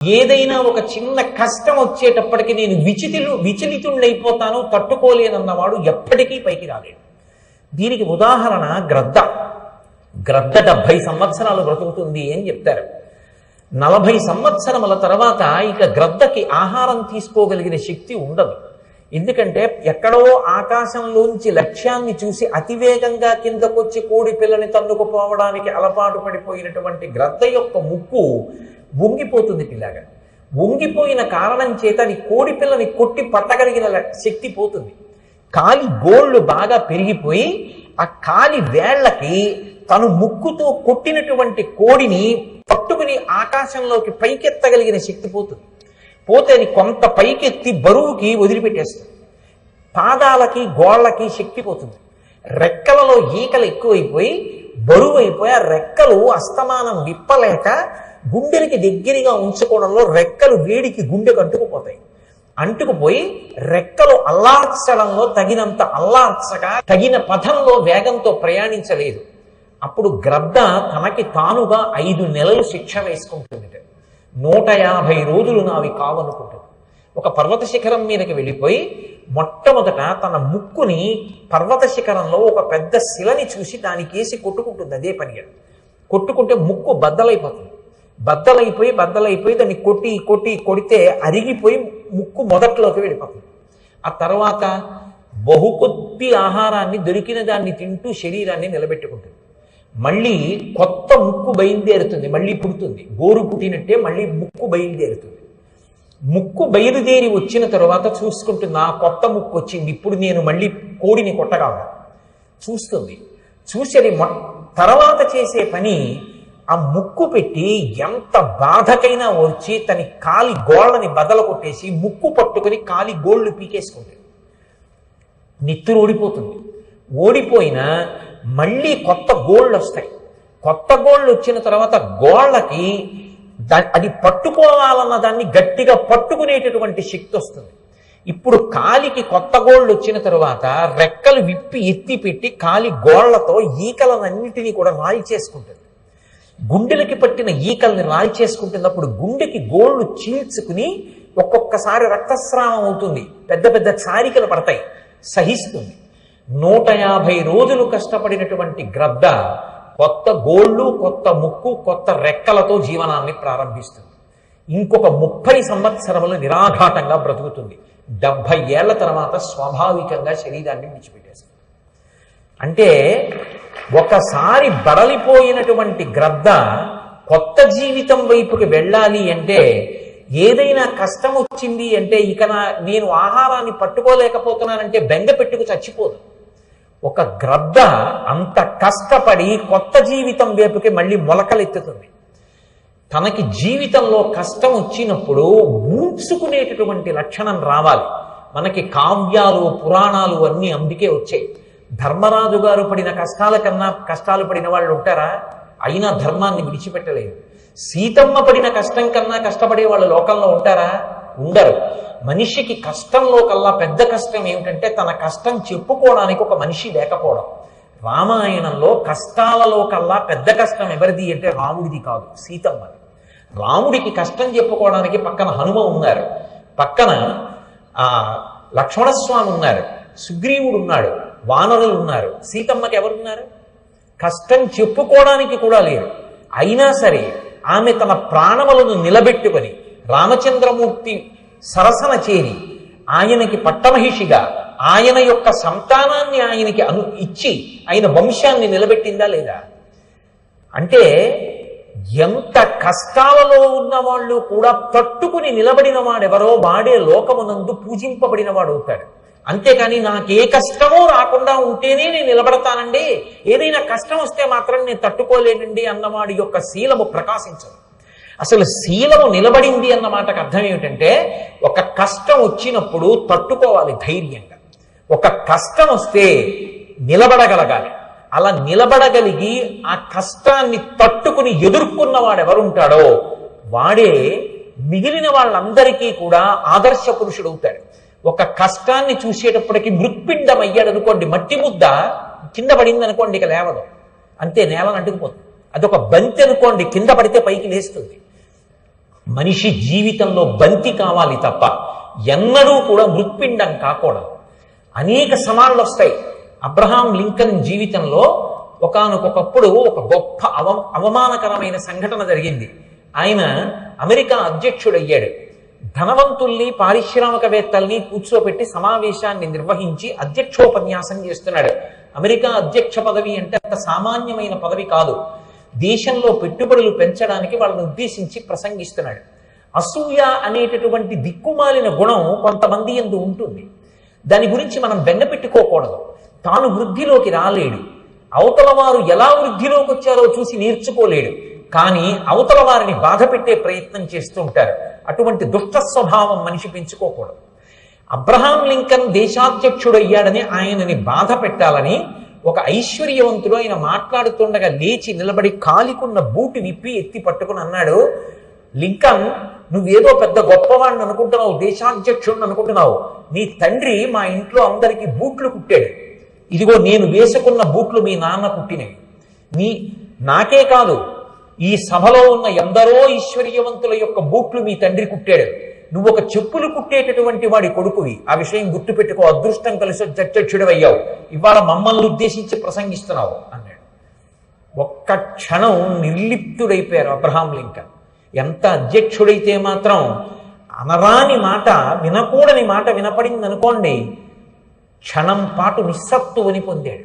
ఏదైనా ఒక చిన్న కష్టం వచ్చేటప్పటికి నేను విచితులు విచలితుణ్ణైపోతాను తట్టుకోలేనన్నవాడు ఎప్పటికీ పైకి రాలేడు. దీనికి ఉదాహరణ గ్రద్ద. గ్రద్ద డెబ్భై సంవత్సరాలు బ్రతుకుతుంది అని చెప్తారు. నలభై సంవత్సరముల తర్వాత ఇక గ్రద్దకి ఆహారం తీసుకోగలిగిన శక్తి ఉండదు. ఎందుకంటే ఎక్కడో ఆకాశంలోంచి లక్ష్యాన్ని చూసి అతివేగంగా కిందకొచ్చి కోడి పిల్లని తన్నుకుపోవడానికి అలవాటు పడిపోయినటువంటి గ్రద్ద యొక్క ముక్కు వంగిపోతుంది పిల్లగా. వంగిపోయిన కారణం చేత అది కోడి పిల్లని కొట్టి పట్టగలిగిన శక్తి పోతుంది. కాలి గోళ్ళు బాగా పెరిగిపోయి ఆ కాలి వేళ్ళకి తను ముక్కుతో కొట్టినటువంటి కోడిని పట్టుకుని ఆకాశంలోకి పైకెత్తగలిగిన శక్తి పోతుంది. పోతే అది కొంత పైకెత్తి బరువుకి వదిలిపెట్టేస్తుంది. పాదాలకి గోళ్ళకి శక్తి పోతుంది. రెక్కలలో ఈకలు ఎక్కువైపోయి బరువు అయిపోయి ఆ రెక్కలు అస్తమానం విప్పలేక గుండెలకి దగ్గరగా ఉంచుకోవడంలో రెక్కలు వేడికి గుండెకు అంటుకుపోతాయి. అంటుకుపోయి రెక్కలు అల్లార్చడంలో తగినంత అల్లార్చగా తగిన పథంలో వేగంతో ప్రయాణించలేదు. అప్పుడు గ్రద్ద తనకి తానుగా ఐదు నెలలు శిక్ష వేసుకుంటుంది నూట యాభై రోజులు నావి కావనుకుంటుంది. ఒక పర్వత శిఖరం మీదకి వెళ్ళిపోయి మొట్టమొదట తన ముక్కుని పర్వత శిఖరంలో ఒక పెద్ద శిలని చూసి దానికేసి కొట్టుకుంటుంది అదే పనిగా. కొట్టుకుంటే ముక్కు బద్దలైపోతుంది. బద్దలైపోయి బద్దలైపోయి దాన్ని కొట్టి కొట్టి కొడితే అరిగిపోయి ముక్కు మొదట్లోకి వెళ్ళిపోతుంది. ఆ తర్వాత బహుకొద్ది ఆహారాన్ని దొరికిన దాన్ని తింటూ శరీరాన్ని నిలబెట్టుకుంటుంది. మళ్ళీ కొత్త ముక్కు బయలుదేరుతుంది మళ్ళీ పుడుతుంది. గోరు పుట్టినట్టే మళ్ళీ ముక్కు బయలుదేరుతుంది. ముక్కు బయలుదేరి వచ్చిన తర్వాత చూసుకుంటుంది ఆ కొత్త ముక్కు వచ్చింది ఇప్పుడు నేను మళ్ళీ కోడిని కొట్టగలను. చూస్తుంది. చూసి అది మొ తర్వాత చేసే పని ఆ ముక్కు పెట్టి ఎంత బాధకైనా వచ్చి తన కాలి గోళ్ళని బదల కొట్టేసి ముక్కు పట్టుకొని కాలి గోళ్ళు పీకేసుకుంటాడు నిత్తురు ఓడిపోతుంది ఓడిపోయినా మళ్ళీ కొత్త గోళ్ళు వస్తాయి. కొత్త గోళ్ళు వచ్చిన తర్వాత గోళ్ళకి దా- అది పట్టుకోవాలన్న దాన్ని గట్టిగా పట్టుకునేటటువంటి శక్తి వస్తుంది. ఇప్పుడు కాలికి కొత్త గోళ్ళు వచ్చిన తర్వాత రెక్కలు విప్పి ఎత్తి పెట్టి కాలి గోళ్ళతో ఈకలనన్నిటినీ కూడా రాయి చేసుకుంటుంది గుండెలకి పట్టిన ఈకల్ని రాయి చేసుకుంటున్నప్పుడు గుండెకి గోళ్ళు చీల్చుకుని ఒక్కొక్కసారి రక్తస్రావం అవుతుంది. పెద్ద పెద్ద చారికలు పడతాయి. సహిస్తుంది. నూట యాభై రోజులు కష్టపడినటువంటి గ్రద్ద కొత్త గోళ్ళు కొత్త ముక్కు కొత్త రెక్కలతో జీవనాన్ని ప్రారంభిస్తుంది. ఇంకొక ముప్పై సంవత్సరములు నిరాఘాటంగా బ్రతుకుతుంది. డెబ్భై ఏళ్ళ తర్వాత స్వాభావికంగా శరీరాన్ని విడిచిపెట్టేస్తుంది. అంటే ఒకసారి బడలిపోయినటువంటి గ్రద్ద కొత్త జీవితం వైపుకి వెళ్ళాలి అంటే ఏదైనా కష్టం వచ్చింది అంటే ఇక నా నేను ఆహారాన్ని పట్టుకోలేకపోతున్నానంటే బెంగ పెట్టుకు చచ్చిపోదు. ఒక గ్రద్ద అంత కష్టపడి కొత్త జీవితం వైపుకి మళ్ళీ మొలకలెత్తుతుంది. తనకి జీవితంలో కష్టం వచ్చినప్పుడు ఊడ్చుకునేటటువంటి లక్షణం రావాలి. మనకి కావ్యాలు పురాణాలు అన్నీ అందుకే వచ్చాయి. ధర్మరాజు గారు పడిన కష్టాల కన్నా కష్టాలు పడిన వాళ్ళు ఉంటారా? అయినా ధర్మాన్ని విడిచిపెట్టలేదు. సీతమ్మ పడిన కష్టం కన్నా కష్టపడే వాళ్ళు లోకంలో ఉంటారా? ఉండరు. మనిషికి కష్టంలో కల్లా పెద్ద కష్టం ఏమిటంటే తన కష్టం చెప్పుకోవడానికి ఒక మనిషి లేకపోవడం. రామాయణంలో కష్టాలలో కల్లా పెద్ద కష్టం ఎవరిది అంటే రాముడిది కాదు సీతమ్మది. రాముడికి కష్టం చెప్పుకోవడానికి పక్కన హనుమ ఉన్నారు. పక్కన లక్ష్మణస్వామి ఉన్నారు. సుగ్రీవుడు ఉన్నాడు. వానరులు ఉన్నారు. సీతమ్మకి ఎవరున్నారు కష్టం చెప్పుకోవడానికి కూడా లేరు. అయినా సరే ఆమె తన ప్రాణములను నిలబెట్టుకొని రామచంద్రమూర్తి సరసన చేరి ఆయనకి పట్టమహిషిగా ఆయన యొక్క సంతానాన్ని ఆయనకి అను ఇచ్చి ఆయన వంశాన్ని నిలబెట్టిందా లేదా? అంటే ఎంత కష్టాలలో ఉన్న వాళ్ళు కూడా తట్టుకుని నిలబడిన వాడెవరో వాడే లోకమునందు పూజింపబడిన వాడు అవుతాడు అంతేకాని నాకు ఏ కష్టమో రాకుండా ఉంటేనే నేను నిలబడతానండి. ఏదైనా కష్టం వస్తే మాత్రం నేను తట్టుకోలేనండి అన్నవాడి యొక్క శీలము ప్రకాశించదు. అసలు శీలము నిలబడింది అన్న మాటకు అర్థం ఏమిటంటే ఒక కష్టం వచ్చినప్పుడు తట్టుకోవాలి ధైర్యంగా. ఒక కష్టం వస్తే నిలబడగలగాలి. అలా నిలబడగలిగి ఆ కష్టాన్ని తట్టుకుని ఎదుర్కొన్నవాడు ఎవరుంటాడో వాడే మిగిలిన వాళ్ళందరికీ కూడా ఆదర్శ పురుషుడు అవుతాడు ఒక కష్టాన్ని చూసేటప్పటికి మృత్పిండం అయ్యాడు అనుకోండి మట్టి ముద్ద కింద పడింది అనుకోండి ఇక లేవదు. అంతే నేలను అంటుకుపోతుంది. అదొక బంతి అనుకోండి కింద పడితే పైకి లేస్తుంది. మనిషి జీవితంలో బంతి కావాలి తప్ప ఎన్నడూ కూడా మృత్పిండం కాకూడదు. అనేక సమానులు వస్తాయి. అబ్రహాం లింకన్ జీవితంలో ఒకనకొకప్పుడు ఒక గొప్ప అవ అవమానకరమైన సంఘటన జరిగింది. ఆయన అమెరికా అధ్యక్షుడయ్యాడు. ధనవంతుల్ని పారిశ్రామికవేత్తల్ని కూర్చోపెట్టి సమావేశాన్ని నిర్వహించి అధ్యక్షోపన్యాసం చేస్తున్నాడు. అమెరికా అధ్యక్ష పదవి అంటే అంత సామాన్యమైన పదవి కాదు. దేశంలో పెట్టుబడులు పెంచడానికి వాళ్ళని ఉద్దేశించి ప్రసంగిస్తున్నాడు. అసూయ అనేటటువంటి దిక్కుమాలిన గుణం కొంతమంది ఎందు ఉంటుంది. దాని గురించి మనం బెంగ పెట్టుకోకూడదు. తాను వృద్ధిలోకి రాలేడు. అవతల వారు ఎలా వృద్ధిలోకి వచ్చారో చూసి నేర్చుకోలేడు. కానీ అవతల వారిని బాధ పెట్టే ప్రయత్నం చేస్తూ ఉంటారు. అటువంటి దుష్ట స్వభావం మనిషి పెంచుకోకూడదు. అబ్రహాం లింకన్ దేశాధ్యక్షుడయ్యాడని ఆయనని బాధ పెట్టాలని ఒక ఐశ్వర్యవంతుడు ఆయన మాట్లాడుతుండగా లేచి నిలబడి కాలికున్న బూటి విప్పి ఎత్తి పట్టుకుని అన్నాడు లింకన్ నువ్వేదో పెద్ద గొప్పవాడిని అనుకుంటున్నావు దేశాధ్యక్షుడిని అనుకుంటున్నావు. నీ తండ్రి మా ఇంట్లో అందరికీ బూట్లు కుట్టాడు. ఇదిగో నేను వేసుకున్న బూట్లు మీ నాన్న కుట్టినవి. నీ నాకే కాదు ఈ సభలో ఉన్న ఎందరో ఈశ్వర్యవంతుల యొక్క బూట్లు మీ తండ్రి కుట్టాడు. నువ్వు ఒక చెప్పులు కుట్టేటటువంటి వాడి కొడుకువి. ఆ విషయం గుర్తుపెట్టుకో అదృష్టం కలిసి అధ్యక్షుడు అయ్యావు ఇవాళ మమ్మల్ని ఉద్దేశించి ప్రసంగిస్తున్నావు అన్నాడు. ఒక్క క్షణం నిర్లిప్తుడైపోయారు అబ్రహాం లింకన్. ఎంత అధ్యక్షుడైతే మాత్రం అనరాని మాట వినకూడని మాట వినపడింది అనుకోండి క్షణం పాటు నిస్సత్తువని పొందాడు.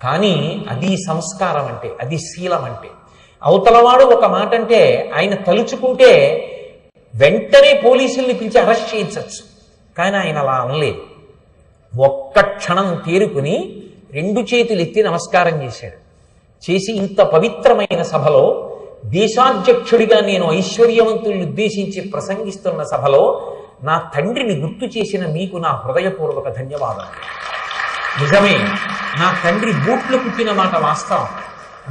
కానీ అది సంస్కారం అంటే అది శీలం అంటే అవతలవాడు ఒక మాట అంటే ఆయన తలుచుకుంటే వెంటనే పోలీసుల్ని పిలిచి అరెస్ట్ చేయించవచ్చు కానీ ఆయన అలా అనలేదు. ఒక్క క్షణం తేరుకుని రెండు చేతులు ఎత్తి నమస్కారం చేశాడు. చేసి ఇంత పవిత్రమైన సభలో దేశాధ్యక్షుడిగా నేను ఐశ్వర్యవంతుల్ని ఉద్దేశించి ప్రసంగిస్తున్న సభలో నా తండ్రిని గుర్తు చేసిన మీకు నా హృదయపూర్వక ధన్యవాదాలు. నిజమే నా తండ్రి బూట్లు కుట్టిన మాట వాస్తవం.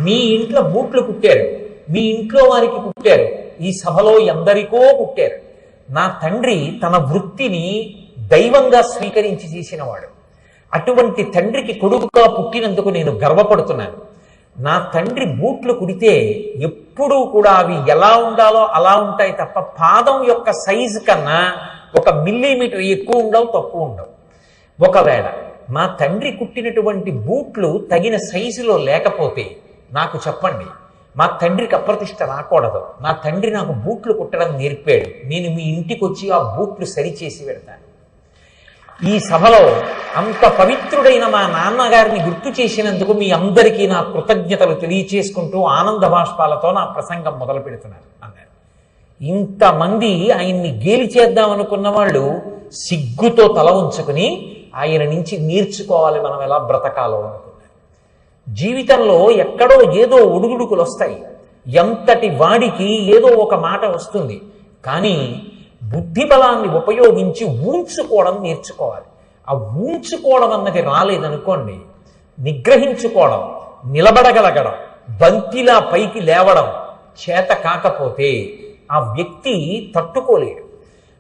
మీ ఇంట్లో బూట్లు కుట్టారు మీ ఇంట్లో వారికి కుట్టారు ఈ సభలో ఎందరికో కుట్టారు నా తండ్రి తన వృత్తిని దైవంగా స్వీకరించి చేసినవాడు. అటువంటి తండ్రికి కొడుకుగా పుట్టినందుకు నేను గర్వపడుతున్నాను. నా తండ్రి బూట్లు కుడితే ఎప్పుడూ కూడా అవి ఎలా ఉండాలో అలా ఉంటాయి తప్ప పాదం యొక్క సైజు కన్నా ఒక మిల్లీమీటర్ ఎక్కువ ఉండవు తక్కువ ఉండవు. ఒకవేళ మా తండ్రి కుట్టినటువంటి బూట్లు తగిన సైజులో లేకపోతే నాకు చెప్పండి. మా తండ్రికి అప్రతిష్ట రాకూడదు. నా తండ్రి నాకు బూట్లు కుట్టడం నేర్పాడు. నేను మీ ఇంటికి వచ్చి ఆ బూట్లు సరిచేసి పెడతాను. ఈ సభలో అంత పవిత్రుడైన మా నాన్నగారిని గుర్తు చేసినందుకు మీ అందరికీ నా కృతజ్ఞతలు తెలియచేసుకుంటూ ఆనంద బాష్పాలతో నా ప్రసంగం మొదలు పెడుతున్నాను అన్నారు. ఇంతమంది ఆయన్ని గేలి చేద్దాం అనుకున్న వాళ్ళు సిగ్గుతో తల ఉంచుకుని ఆయన నుంచి నేర్చుకోవాలి మనం ఎలా బ్రతకాలో అనుకున్నారు జీవితంలో ఎక్కడో ఏదో ఉడుగుడుకులు వస్తాయి. ఎంతటి వాడికి ఏదో ఒక మాట వస్తుంది. కానీ బుద్ధి బలాన్ని ఉపయోగించి ఊంచుకోవడం నేర్చుకోవాలి. ఆ ఊంచుకోవడం అన్నది రాలేదనుకోండి నిగ్రహించుకోవడం నిలబడగలగడం బంతిలా పైకి లేవడం చేత కాకపోతే ఆ వ్యక్తి తట్టుకోలేడు.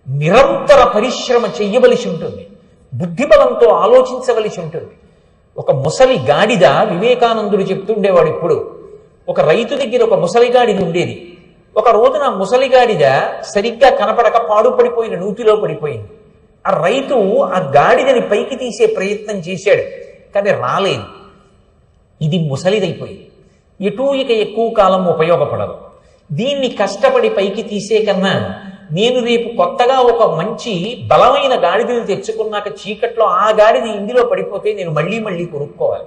నిరంతర పరిశ్రమ చెయ్యవలసి ఉంటుంది. బుద్ధిబలంతో ఆలోచించవలసి ఉంటుంది. ఒక ముసలి గాడిద వివేకానందుడు చెప్తుండేవాడు ఇప్పుడు. ఒక రైతు దగ్గర ఒక ముసలి గాడిద ఉండేది. ఒక రోజున ముసలి గాడిద సరిగ్గా కనపడక పాడుపడిపోయిన నూతిలో పడిపోయింది. ఆ రైతు ఆ గాడిదని పైకి తీసే ప్రయత్నం చేశాడు కానీ రాలేదు. ఇది ముసలిదైపోయింది. ఎటూ ఇక ఎక్కువ కాలం ఉపయోగపడదు. దీన్ని కష్టపడి పైకి తీసే కన్నా నేను రేపు కొత్తగా ఒక మంచి బలమైన గాడిదని తెచ్చుకున్నాక చీకట్లో ఆ గాడిది ఇందులో పడిపోతే నేను మళ్ళీ మళ్ళీ కొనుక్కోవాలి.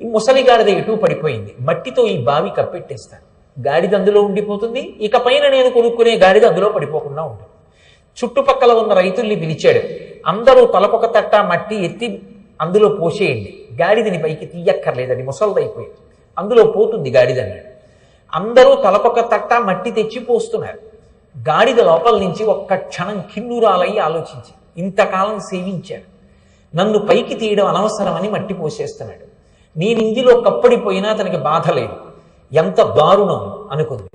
ఈ ముసలి గాడిద ఎటు పడిపోయింది. మట్టితో ఈ బావి కప్పెట్టేస్తాను. గాడిద అందులో ఉండిపోతుంది. ఇక పైన నేను కొనుక్కునే గాడిద అందులో పడిపోకుండా ఉంటుంది. చుట్టుపక్కల ఉన్న రైతుల్ని పిలిచాడు. అందరూ తలపొక తట్ట మట్టి ఎత్తి అందులో పోసేయండి. గాడిదని పైకి తీయక్కర్లేదని అది ముసలిదైపోయింది అందులో పోతుంది గాడిదని అందరూ తలపొక తట్ట మట్టి తెచ్చి పోస్తున్నారు. గాడిద లోపల నుంచి ఒక్క క్షణం కిన్నురాలయ్యి ఆలోచించి ఇంతకాలం సేవించాడు నన్ను పైకి తీయడం అనవసరమని మట్టి పోసేస్తున్నాడు. నేను ఇందులో కప్పడిపోయినా అతనికి బాధ లేదు. ఎంత దారుణం అనుకుంది.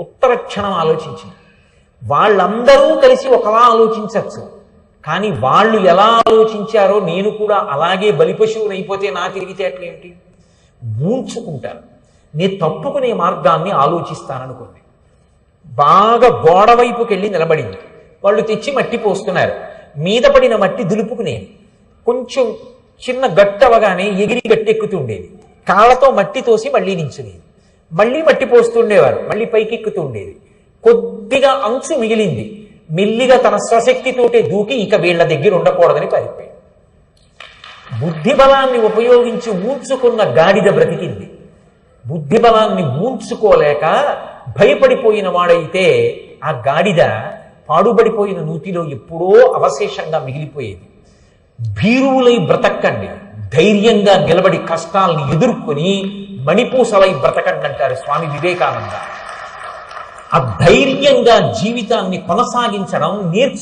ఉత్తర క్షణం ఆలోచించింది. వాళ్ళందరూ కలిసి ఒకలా ఆలోచించవచ్చు కానీ వాళ్ళు ఎలా ఆలోచించారో నేను కూడా అలాగే బలిపశువుని అయిపోతే నా తిరిగితేటలేంటి ఊంచుకుంటాను నేను తప్పుకునే మార్గాన్ని ఆలోచిస్తాననుకుంది. బాగా గోడ వైపుకి వెళ్ళి నిలబడింది. వాళ్ళు తెచ్చి మట్టి పోస్తున్నారు. మీద పడిన మట్టి దులుపుకునేది కొంచెం చిన్న గట్టవగానే ఎగిరి గట్టెక్కుతుండేది. కాళ్ళతో మట్టి తోసి మళ్ళీ నించునేది. మళ్ళీ మట్టి పోస్తుండేవారు. మళ్ళీ పైకెక్కుతూ ఉండేది. కొద్దిగా అంచు మిగిలింది. మెల్లిగా తన స్వశక్తితోటే దూకి ఇక వీళ్ళ దగ్గర ఉండకూడదని పారిపోయాడు. బుద్ధి బలాన్ని ఉపయోగించి ఊంచుకున్న గాడిద బ్రతికింది. బుద్ధి బలాన్ని ఊంచుకోలేక భయపడిపోయిన వాడైతే ఆ గాడిద పాడుబడిపోయిన నూతిలో ఎప్పుడో అవశేషంగా మిగిలిపోయేది. భీరువులై బ్రతకండి ధైర్యంగా నిలబడి కష్టాలను ఎదుర్కొని మణిపూసలై బ్రతకండి అంటారు స్వామి వివేకానంద. ఆ ధైర్యంగా జీవితాన్ని కొనసాగించడం నేర్చు